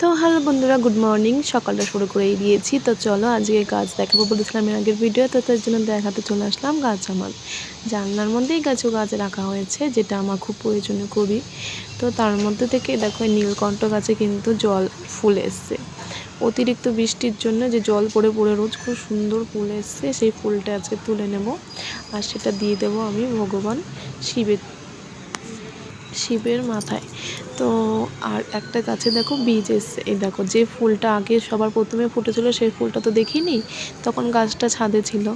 তো হ্যালো বন্ধুরা, good morning. সকালটা শুরু করেই দিয়েছি। তো চলো আজকে গাছ দেখাবো বলেছিলাম এর আগের ভিডিও তো, তার জন্য দেখাতে চলে আসলাম গাছ আমার। জানলার মধ্যেই গাছও গাছ রাখা হয়েছে, যেটা আমার খুব প্রয়োজনীয় খুবই তো তার মধ্যে থেকে দেখো নীলকণ্ঠ গাছে কিন্তু জল ফুল এসছে। অতিরিক্ত বৃষ্টির জন্য যে জল পড়ে পড়ে রোজ খুব সুন্দর ফুল এসছে, সেই ফুলটা আজকে তুলে নেব। আর সেটা দিয়ে দেবো আমি ভগবান শিবের শিবের মাথায়। তো আর একটা গাছে দেখো বীজ এসছে। এই দেখো, যে ফুলটা আগে সবার প্রথমে ফুটেছিল, সেই ফুলটা তো দেখিনি, তখন গাছটা ছাদে ছিল।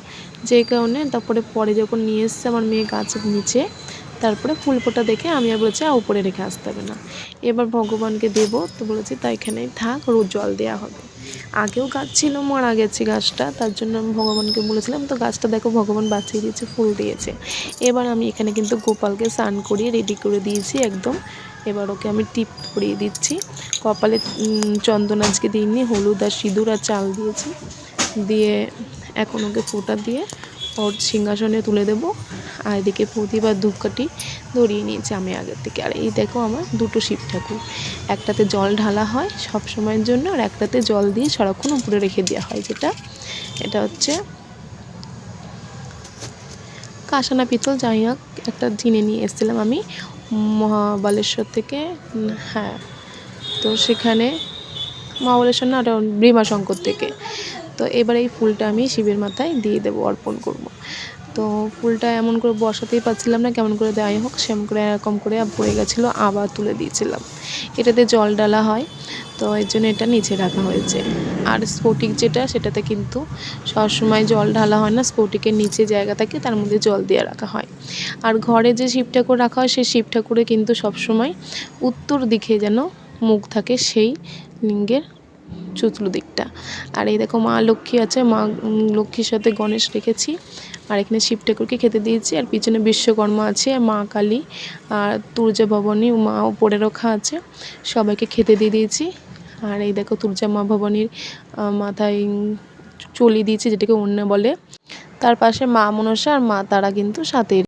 যে কারণে তারপরে পরে যখন নিয়ে এসছে আমার মেয়ে গাছের নিচে, তারপরে ফুল ফোটা দেখে আমি আর বলেছি উপরে রেখে আসতে হবে না। এবার ভগবানকে দেবো, তো বলেছি, তা এখানেই থাক, রোজ জল দেওয়া হবে। আগেও গাছ ছিল, মারা গেছে গাছটা, তার জন্য আমি ভগবানকে বলেছিলাম, তো গাছটা দেখো, ভগবান বাঁচিয়ে দিয়েছে, ফুল দিয়েছে। এবার আমি এখানে কিন্তু গোপালকে স্নান করিয়ে রেডি করে দিয়েছি একদম। এবার ওকে আমি টিপ করিয়ে দিচ্ছি। কপালে চন্দন আজকে দিইনি, হলুদ আর সিঁদুর আর চাল দিয়েছি। দিয়ে এখন ওকে ফোটা দিয়ে ওর সিংহাসনে তুলে দেবো। আর এদিকে প্রদীপ আর ধূপকাঠি ধরিয়ে নিয়েছি আমি আগের থেকে। আর এই দেখো আমার দুটো শিব ঠাকুর। একটাতে জল ঢালা হয় সব সময়ের জন্য, আর একটাতে জল দিয়ে সারাক্ষণ উপরে রেখে দেওয়া হয় যেটা। এটা হচ্ছে কাঁসানা পিতল। যাই হোক, একটা জিনে নিয়ে এসেছিলাম আমি মহাবালেশ্বর থেকে। হ্যাঁ তো সেখানে মহাবালেশ্বর না, ওটা ভীমাশঙ্কর থেকে। তো এবার এই ফুলটা আমি শিবের মাথায় দিয়ে দেবো, অর্পণ করব। তো ফুলটা এমন করে বসাতেই পারছিলাম না, কেমন করে দেওয়াই হোক সেমন করে, এরকম করে পড়ে গেছিল, আবার তুলে দিয়েছিলাম। এটাতে জল ডালা হয়, তো এর জন্য এটা নিচে রাখা হয়েছে। আর স্ফটিক যেটা, সেটাতে কিন্তু সবসময় জল ঢালা হয় না, স্ফটিকের নিচে জায়গা থাকে, তার মধ্যে জল দিয়ে রাখা হয়। আর ঘরে যে শিব ঠাকুর রাখা হয়, সেই শিব ঠাকুরে কিন্তু সবসময় উত্তর দিকে যেন মুখ থাকে, সেই লিঙ্গের চতুর্দিকটা আর এই দেখো মা লক্ষ্মী আছে, মা লক্ষ্মীর সাথে গণেশ রেখেছি। আর এখানে শিব ঠাকুরকে খেতে দিয়েছি, আর পিছনে বিশ্বকর্মা আছে, মা কালী, আর তুর্যা ভবনী, মা উপরে রখা আছে, সবাইকে খেতে দিয়ে দিয়েছি। আর এই দেখো তুর্যা মা ভবনীর মাথায় চলি দিয়েছি, যেটাকে অন্য বলে। তার পাশে মা মনসা আর মা তারা কিন্তু সাথে